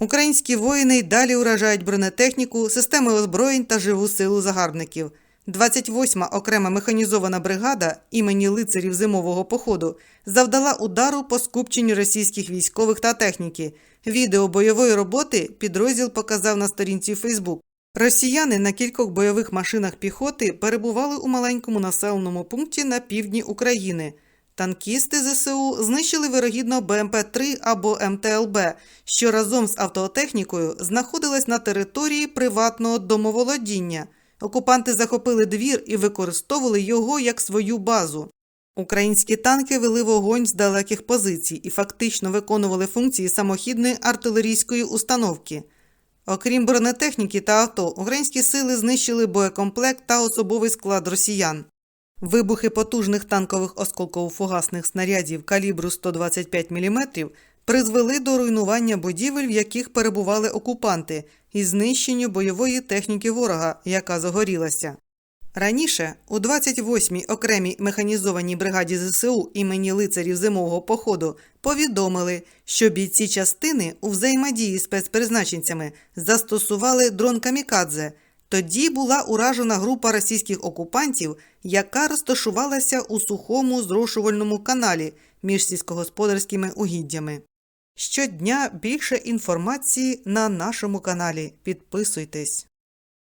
Українські воїни й далі уражають бронетехніку, системи озброєнь та живу силу загарбників. 28-ма окрема механізована бригада імені лицарів зимового походу завдала удару по скупченню російських військових та техніки. Відео бойової роботи підрозділ показав на сторінці Фейсбук. Росіяни на кількох бойових машинах піхоти перебували у маленькому населеному пункті на півдні України. Танкісти ЗСУ знищили вирогідно БМП-3 або МТЛБ, що разом з автотехнікою знаходилась на території приватного домоволодіння. Окупанти захопили двір і використовували його як свою базу. Українські танки вели вогонь з далеких позицій і фактично виконували функції самохідної артилерійської установки. Окрім бронетехніки та авто, українські сили знищили боєкомплект та особовий склад росіян. Вибухи потужних танкових осколково-фугасних снарядів калібру 125 мм призвели до руйнування будівель, в яких перебували окупанти, і знищенню бойової техніки ворога, яка загорілася. Раніше у 28-й окремій механізованій бригаді ЗСУ імені лицарів зимового походу повідомили, що бійці частини у взаємодії з спецпризначенцями застосували дрон Камікадзе. Тоді була уражена група російських окупантів, яка розташувалася у сухому зрошувальному каналі між сільськогосподарськими угіддями. Щодня більше інформації на нашому каналі. Підписуйтесь.